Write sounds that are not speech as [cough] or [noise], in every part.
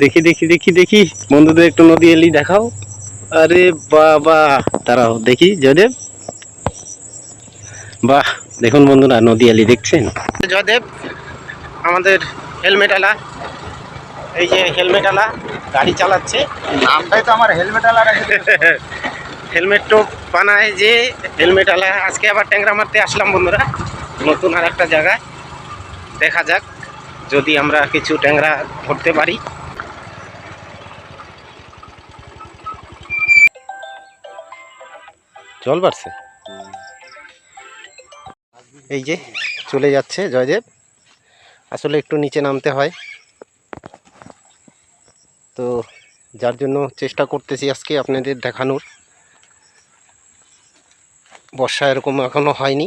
দেখি দেখি দেখি দেখি। বন্ধুদের একটু নদী এলি দেখাও। আরে বাবা দাঁড়াও দেখি জয়দেব। বাহ দেখুন বন্ধুরা নদী এলি দেখছেন? জয়দেব আমাদের হেলমেট আলা। এই যে হেলমেট আলা গাড়ি চালাচ্ছে। নামটাই তো আমার হেলমেট আলা হেলমেট তো বানায় যে হেলমেট আলা। আজকে আবার ট্যাংরা মারতে আসলাম বন্ধুরা নতুন আর একটা জায়গায়। দেখা যাক। যদি আমরা কিছু ট্যাংরা ধরতে পারি। জল বাড়ছে। এই যে চলে যাচ্ছে জয়দেব। আসলে একটু নিচে নামতে হয়। তো যার জন্য চেষ্টা করতেছি আজকে আপনাদের দেখানোর। বর্ষা এরকম এখনও হয়নি।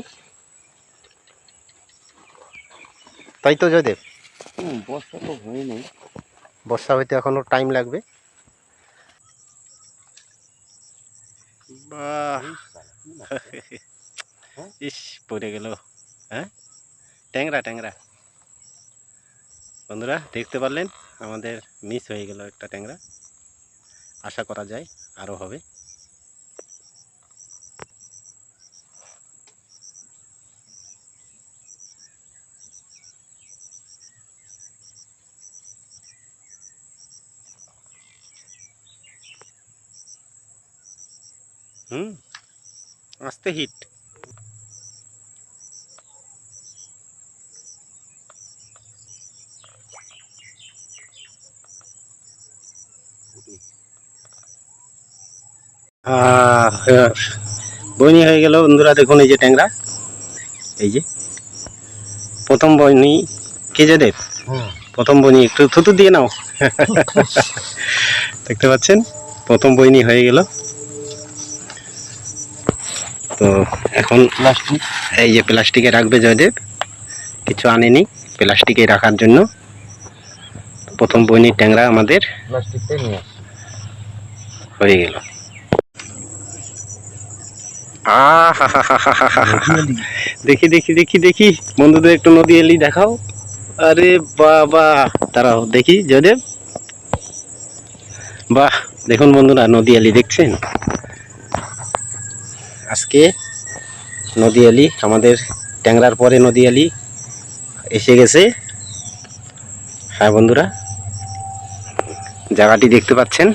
তাই তো জয়দেব? বর্ষা তো হয় নাই। বর্ষা হইতে এখনও টাইম লাগবে। বাহ। ইস পড়ে গেল। হ্যাঁ? ট্যাংরা ট্যাংরা। বন্ধুরা দেখতে পারলেন আমাদের মিস হয়ে গেল একটা ট্যাংরা। আশা করা যায় আরও হবে। হুম? আস্তে হিট। বইনি হয়ে গেল বন্ধুরা দেখুন এই যে ট্যাংরা। এই যে। প্রথম বইনি কে যে দেব? প্রথম বইনি একটু থুতু দিয়ে নাও। [laughs] দেখতে পাচ্ছেন? প্রথম বইনি হয়ে গেল। তো এখন প্লাস্টিক এই যে প্লাস্টিকে রাখবে জয়দেব কিছু আনেনি প্লাস্টিকে রাখার জন্য। প্রথম বইনির ট্যাংরা আমাদের। হয়ে গেল। দেখি দেখি দেখি দেখি। বন্ধুদের একটু নদী এলি দেখাও। আরে বাবা। দাঁড়াও দেখি জয়দেব। বাহ দেখুন বন্ধুরা নদী এলি দেখছেন? আজকে নদী এলি আমাদের ট্যাংরার পরে নদী এলি এসে গেছে। হ্যাঁ বন্ধুরা, জায়গাটি দেখতে পাচ্ছেন।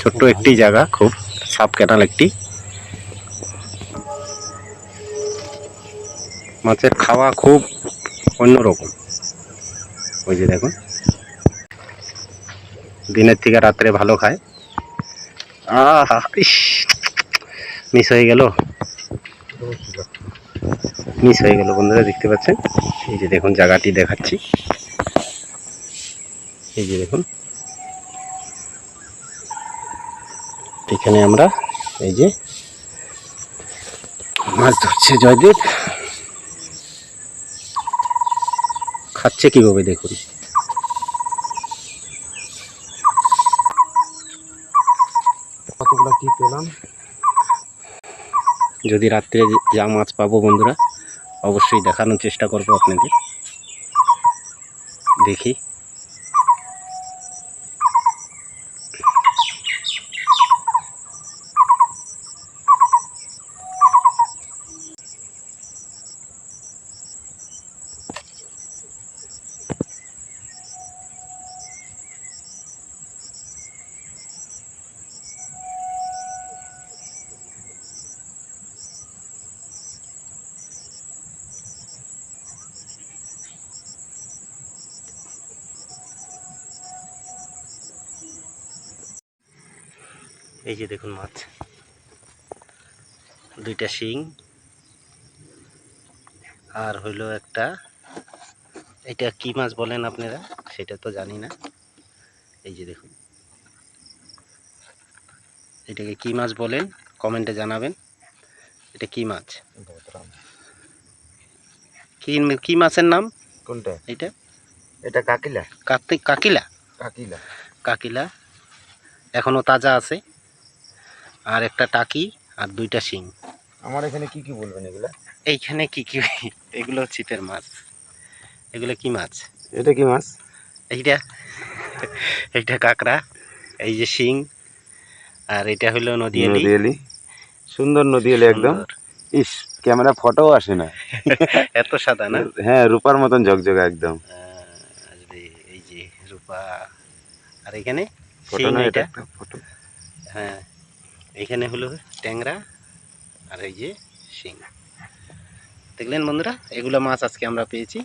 ছোট্ট একটি জায়গা, খুব সাব ক্যাটাল একটি। মাছের খাওয়া খুব অন্যরকম। ওই যে দেখুন। দিনের থেকে রাত্রে ভালো খায়। আহা, ইস! মিস হয়ে গেল। মিস হয়ে গেল বন্ধুরা, দেখতে পাচ্ছেন? এই যে দেখুন, জায়গাটি দেখাচ্ছি। এই যে দেখুন। এখানে আমরা এই যে মাছ ধরছে জয়দেব। খাচ্ছে কীভাবে দেখুন? কতগুলো কি পেলাম? যদি রাত্রে যা মাছ পাবো বন্ধুরা অবশ্যই দেখানোর চেষ্টা করব আপনাদের। দেখি। এই যে দেখুন মাছ। দুইটা শিং। আর হইল একটা এটা কি মাছ বলেন আপনারা? সেটা তো জানি না। এই যে দেখুন। এটাকে কি মাছ বলেন? কমেন্টে জানাবেন। এটা কি মাছ? কি কি মাছের নাম? কোনটা? এটা? এটা কাকিলা। কাকিলা? কাকিলা। কাকিলা। এখনও তাজা আছে। আর একটা টাকি আর দুইটা শিং। আমার এখানে কি কি বলবেন এগুলা? এইখানে কি কি? এগুলো ছিপের মাছ। এগুলো কি মাছ? এটা কি মাছ? এইটা এইটা কাঁকড়া এই যে শিং আর এটা হলো নদী এলি সুন্দর নদীয়ালি একদম। ইস ক্যামেরা ফটো আসে না। [laughs] এত সাদা না? হ্যাঁ রূপার মতন ঝকঝকে একদম। এই যে রূপা। আর এখানে ফটো না এটা ফটো। হ্যাঁ এখানে হলো ট্যাংরা আর এই যে শিং দেখলেন বন্ধুরা এগুলো মাছ আজকে আমরা পেয়েছি।